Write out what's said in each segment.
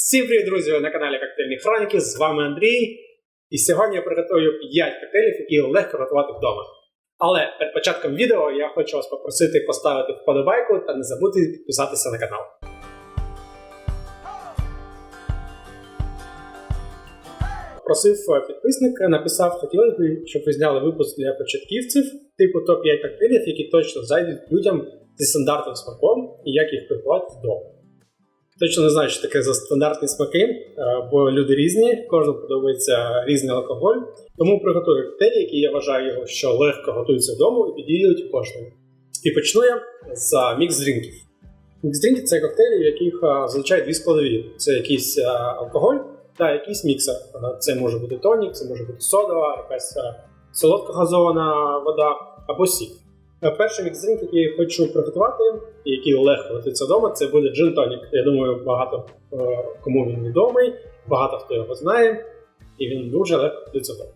Всім привіт, друзі! На каналі Коктейльні Хроніки. З вами Андрій. І сьогодні я приготую 5 коктейлів, які легко готувати вдома. Але перед початком відео я хочу вас попросити поставити вподобайку та не забути підписатися на канал. Просив е, підписник, написав, хотілося б, щоб ви зняли випуск для початківців, типу топ-5 коктейлів, які точно зайдуть людям зі стандартним смаком і як їх приготувати вдома. Точно не знаю, що таке за стандартні смаки, е, бо люди різні, кожному подобається різний алкоголь. Тому приготую коктейлі, які я вважаю, що легко готуються вдома і підійдуть кожному. І почну я з мікс-дрінків. Мікс-дрінки це коктейлі, в яких е, зазвичай дві складові: це якийсь е, алкоголь та якийсь міксер. Це може бути тонік, це може бути содова, якась солодко газована вода або сік. Е, Перший мікс-дрінк, який я хочу приготувати, і який легко готується вдома, це буде джин тонік. Я думаю, багато е, кому він відомий, багато хто його знає, і він дуже легко готується вдома.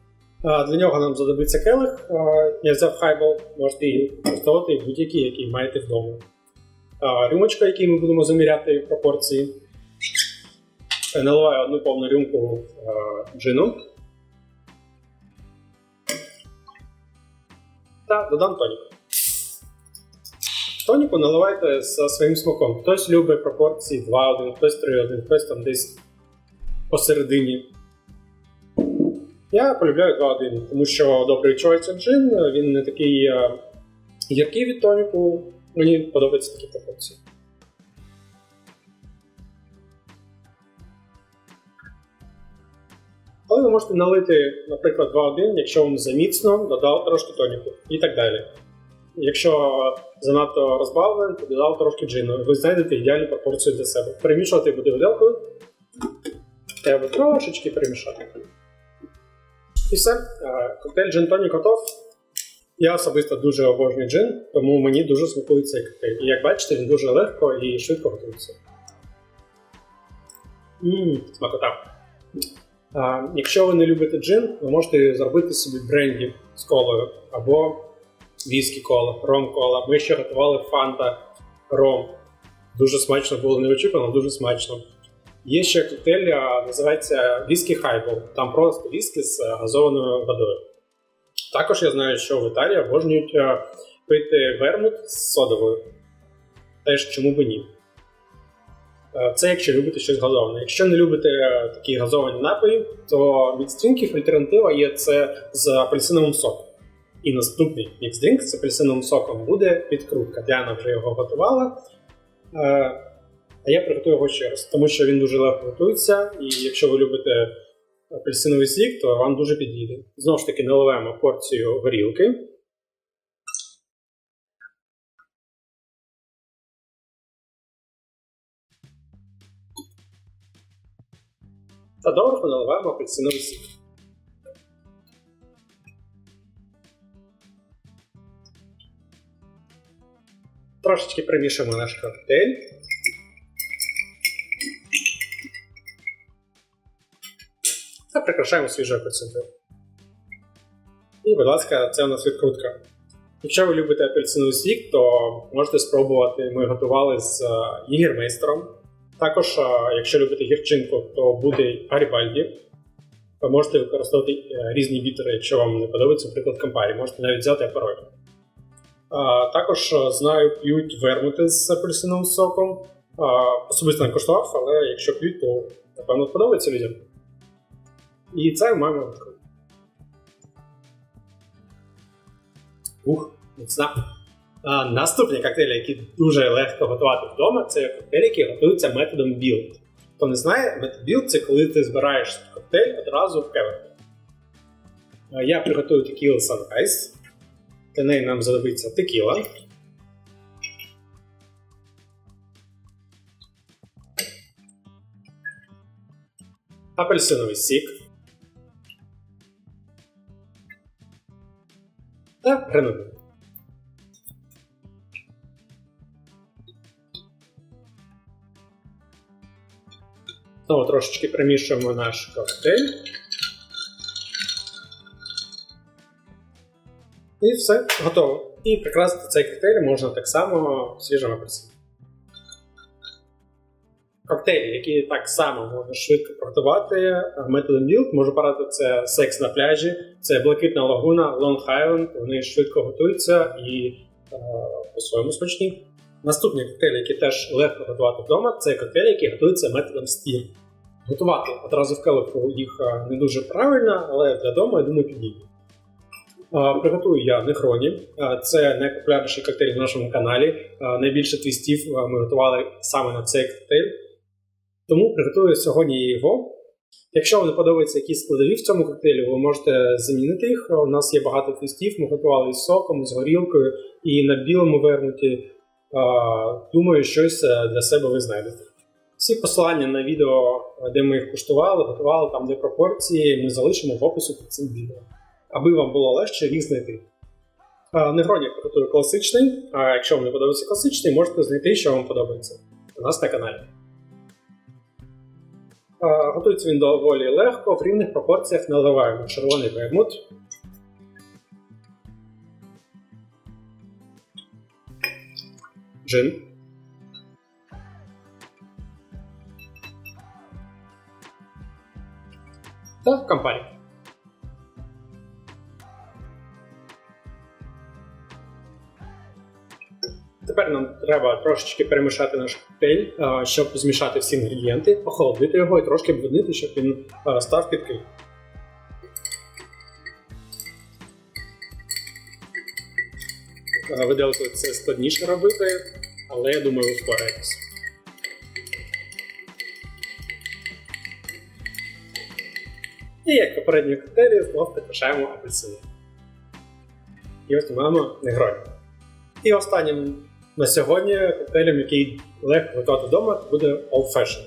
Е, Для нього нам знадобиться келих. Я взяв хайбол, можете її використовувати будь-який, який маєте вдома. Рюмочка, якій ми будемо заміряти пропорції. Е, Наливаю одну повну рюмку джину. Та додам тонік. Тоніку наливайте за своїм смаком. Хтось любить пропорції 2-1, хтось 3-1, хтось там десь посередині. Я полюбляю 2-1, тому що добре відчувається джин, він не такий е, гіркий від тоніку. Мені подобаються такі пропорції. Але ви можете налити, наприклад, 2-1, якщо вам заміцно, додав трошки тоніку і так далі. Якщо занадто розбавлений, то додав трошки джину. Ви знайдете ідеальну пропорцію для себе. Перемішувати буде виделкою. Треба трошечки перемішати. І все. Е, Коктейль джин тонік готов. Я особисто дуже обожнюю джин, тому мені дуже смакує цей коктейль. І як бачите, він дуже легко і швидко готується. Ммм, смакота. А, якщо ви не любите джин, ви можете зробити собі бренді з колою або віскі кола, ром кола. Ми ще готували фанта ром. Дуже смачно було неочікувано, дуже смачно. Є ще коктейль, називається віскі хайбол. Там просто віскі з е, газованою водою. Також я знаю, що в Італії обожнюють е, пити вермут з содовою. Теж чому б ні. Е, Це якщо любите щось газоване. Якщо не любите такі газовані напої, то міксдрінків альтернатива є це з апельсиновим соком. І наступний міксдрінк з апельсиновим соком буде підкрутка. Діана вже його готувала. Е, А я приготую його ще раз, тому що він дуже легко готується, і якщо ви любите апельсиновий сік, то вам дуже підійде. Знову ж таки, наливаємо порцію горілки. Та доверху наливаємо апельсиновий сік. Трошечки примішуємо наш коктейль. Та прикрашаємо свіжою апельсинкою. І, будь ласка, це у нас відкрутка. Якщо ви любите апельсиновий сік, то можете спробувати. Ми готували з е, єгермейстером. Також, е, якщо любите гірчинку, то буде Гарібальді. Ви можете використовувати е, різні бітери, якщо вам не подобається, наприклад, кампарі. Можете навіть взяти апероль. Також е, знаю, п'ють вермути з апельсиновим соком. Особисто не коштував, але якщо п'ють, то напевно подобається людям. І це маємо відкрити. Ух, міцна. А, наступні коктейлі, які дуже легко готувати вдома, це коктейлі, які готуються методом білд. Хто не знає, метод білд це коли ти збираєш коктейль одразу в. А, Я приготую текілу Sunrise. Для неї нам знадобиться текіла. Апельсиновий сік. Та гранатин. Знову трошечки примішуємо наш коктейль. І все, готово. І прикрасити цей коктейль можна так само свіжим апельсином. Коктейлі, які так само можна швидко приготувати е, методом білд, можу порадити це секс на пляжі, це блакитна лагуна, Long Island. Вони швидко готуються і е, по-своєму смачні. Наступні коктейлі, які теж легко готувати вдома, це коктейлі, які готуються методом стір. Готувати одразу в келиху їх е, не дуже правильно, але для дому, я думаю, підійде. Приготую я негроні. Е, Це найпопулярніший коктейль на нашому каналі. Найбільше твістів ми готували саме на цей коктейль. Тому приготую сьогодні його. Якщо вам не подобаються якісь складові в цьому коктейлі, ви можете замінити їх. У нас є багато твістів. Ми готували із соком, з горілкою і на білому вермуті. Е, Думаю, щось е, для себе ви знайдете. Всі посилання на відео, е, де ми їх куштували, готували, там де пропорції, ми залишимо в опису під цим відео, аби вам було легше їх знайти. Е, Негроні приготую класичний. А якщо вам не подобається класичний, можете знайти, що вам подобається у нас на каналі. Готується він доволі легко, в рівних пропорціях наливаємо червоний вермут. Джин. Та кампанію. Тепер нам треба трошечки перемішати наш коктейль, щоб змішати всі інгредієнти, охолодити його і трошки обводнити, щоб він став підкий. Виделкою це складніше робити, але я думаю, ви впораєтесь. І як попередні коктейлі, знов прикрашаємо апельсини. І ось маємо негроні. І останнім на сьогодні коктейлем, який легко готувати вдома, буде Old Fashion.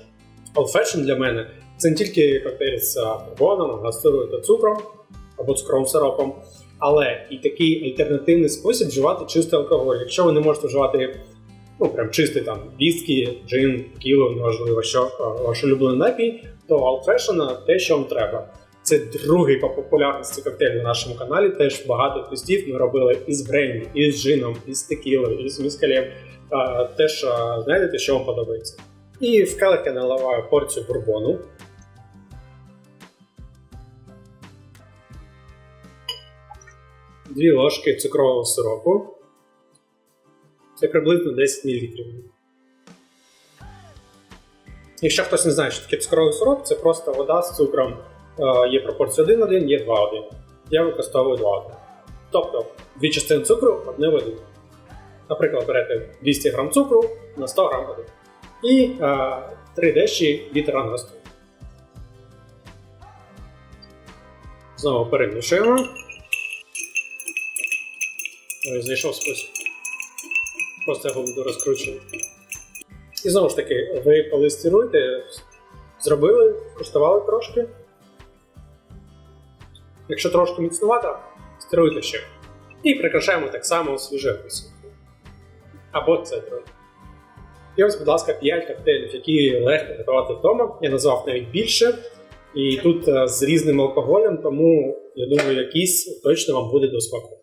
Old Fashion для мене це не тільки коктейль з карбоном, гастрою та цукром або цукровим сиропом, але і такий альтернативний спосіб вживати чистий алкоголь. Якщо ви не можете вживати ну, прям чистий там віскі, джин, кіло, неважливо, що а, ваш улюблений напій, то Old Fashion те, що вам треба. Це другий по популярності коктейль на нашому каналі. Теж багато твістів ми робили із бренді, і з джином, і з текілою, і з міскалем. А, Теж а, знайдете, що вам подобається. І в келих я наливаю порцію бурбону. Дві ложки цукрового сиропу. Це приблизно 10 мл. Якщо хтось не знає, що таке цукровий сироп, це просто вода з цукром. Е, Є пропорція 1-1, є 2-1. Я використовую 2-1. Тобто дві частини цукру, одне води. Наприклад, берете 200 г цукру на 100 г води. І е, 3 дещі літра на 100. Знову перемішуємо. Ой, зайшов спосіб. Просто його буду розкручувати. І знову ж таки, ви коли стіруєте, зробили, коштували трошки. Якщо трошки міцнувато, стируйте ще. І прикрашаємо так само свіже апельсин. Або цедрою. І ось, будь ласка, 5 коктейлів, які легко готувати вдома. Я назвав навіть більше. І тут е, з різним алкоголем, тому я думаю, якийсь точно вам буде до смаку.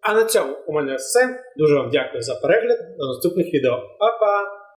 А на цьому у мене все. Дуже вам дякую за перегляд. До наступних відео. Па-па!